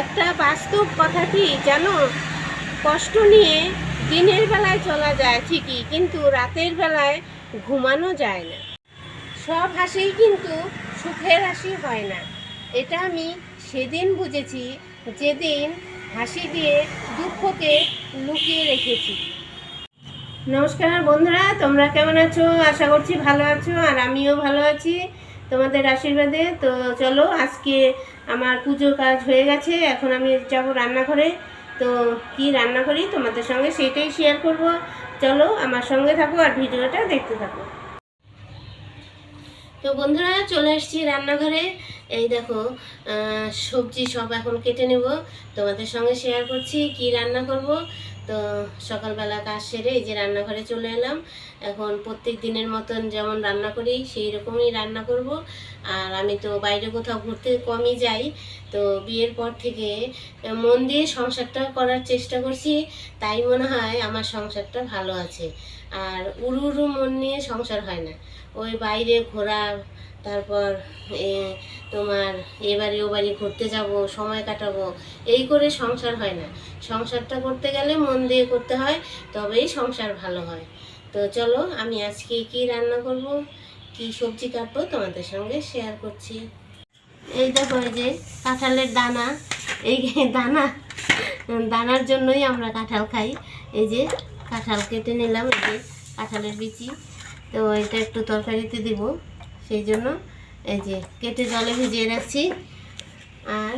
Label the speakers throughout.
Speaker 1: একটা বাস্তব কথা কি জানো? কষ্ট নিয়ে দিনের বেলায় চলা যায় ঠিকই, কিন্তু রাতের বেলায় ঘুমানো যায় না। সব হাসিই কিন্তু সুখের হাসি হয় না। এটা আমি সেদিন বুঝেছি, যেদিন হাসি দিয়ে দুঃখকে লুকিয়ে রেখেছি। নমস্কার বন্ধুরা, তোমরা কেমন আছো? আশা করছি ভালো আছো, আর আমিও ভালো আছি। তোমাদের আশীর্বাদে। তো চলো, আজকে আমার পুজোর কাজ হয়ে গেছে। এখন আমি যাব রান্নাঘরে। তো কি রান্না করি তোমাদের সঙ্গে সেটাই শেয়ার করব। চলো আমার সঙ্গে থাকো আর ভিডিওটা দেখতে থাকো। তো বন্ধুরা, চলে এসেছি রান্নাঘরে। এই দেখো সবজি সব এখন কেটে নেব। তোমাদের সঙ্গে শেয়ার করছি কি রান্না করব। তো সকালবেলা কাজ সেরে এই যে রান্নাঘরে চলে এলাম। এখন প্রত্যেক দিনের মতন যেমন রান্না করি, সেই রকমই রান্না করব। আর আমি তো বাইরে কোথাও ঘুরতে কমই যাই। তো বিয়ের পর থেকে মন দিয়ে সংসারটা করার চেষ্টা করছি। তাই মনে হয় আমার সংসারটা ভালো আছে। আর উড়ু উড়ু মন নিয়ে সংসার হয় না। ওই বাইরে ঘোরা তারপর এ, তোমার এবারে ও বাড়ি ঘুরতে যাব সময় কাটাবো এই করে সংসার হয় না। সংসারটা করতে গেলে মন দিয়ে করতে হয় তবেই সংসার ভালো হয়। তো চলো আমি আজকে কি রান্না করব কি সবজি কাটবো তোমাদের সঙ্গে শেয়ার করছি। এই দেখো এই যে কাঁঠালের দানা এই দানা দানার জন্যই আমরা কাঁঠাল খাই। এই যে কাঁঠাল কেটে নিলাম এই যে কাঁঠালের বিচি। তো এটা একটু তরকারিতে দিব। সেই জন্য এই যে কেটে জলে ভিজিয়ে রাখছি। আর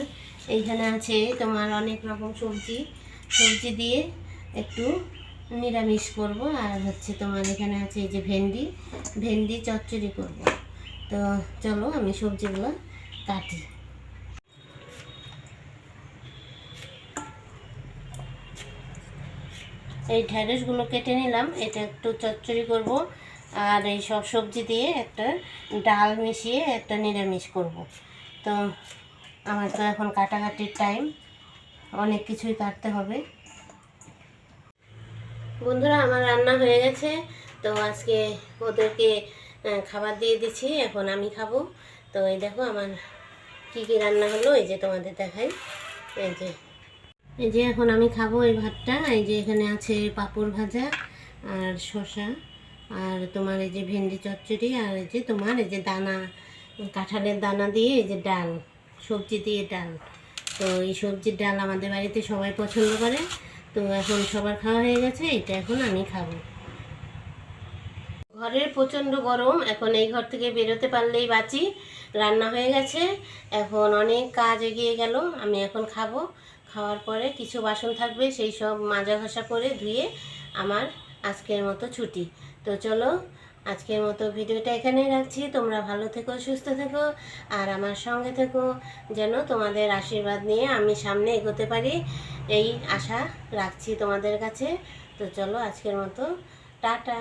Speaker 1: এইখানে আছে তোমার অনেক রকম সবজি। সবজি দিয়ে একটু নিরামিষ করব। আর হচ্ছে তোমার এখানে আছে এই যে ভেন্ডি। ভেন্ডি চচ্চড়ি করব। তো চলো আমি সবজিগুলো কাটি। এই ঢ্যাঁড়সগুলো কেটে নিলাম। এটা একটু চচ্চড়ি করব। আর এই সব সবজি দিয়ে একটা ডাল মিশিয়ে একটা নিরামিষ করব। তো আমার তো এখন কাটাকাটির টাইম অনেক কিছুই কাটতে হবে। বন্ধুরা, আমার রান্না হয়ে গেছে। তো আজকে ওদেরকে খাবার দিয়ে দিচ্ছি এখন আমি খাব। তো এই দেখো আমার কী কী রান্না হলো, এই যে তোমাদের দেখাই। এই যে এই যে এখন আমি খাব এই ভাতটা। এই যে এখানে আছে পাঁপড় ভাজা আর শসা। আর তোমার এই যে ভেন্ডি চচ্চড়ি আর এই যে তোমার এই যে দানা, কাঁঠালের দানা দিয়ে এই যে ডাল, সবজি দিয়ে ডাল। তো এই সবজির ডাল আমাদের বাড়িতে সবাই পছন্দ করে। তো এখন সবার খাওয়া হয়ে গেছে, এটা এখন আমি খাব। ঘরের প্রচণ্ড গরম, এখন এই ঘর থেকে বেরোতে পারলেই বাঁচি। রান্না হয়ে গেছে, এখন অনেক কাজ এগিয়ে গেল, আমি এখন খাব। খাওয়ার পরে কিছু বাসন থাকবে, সেই সব মাজা ঘষা করে ধুয়ে আমার আজকের মতো ছুটি। তো চলো, আজকের মতো ভিডিওটা এখানেই রাখছি। তোমরা ভালো থেকো, সুস্থ থেকো, আর আমার সঙ্গে থেকো, যেন তোমাদের আশীর্বাদ নিয়ে আমি সামনে এগোতে পারি। এই আশা রাখছি তোমাদের কাছে। তো চলো, আজকের মতো, টাটা।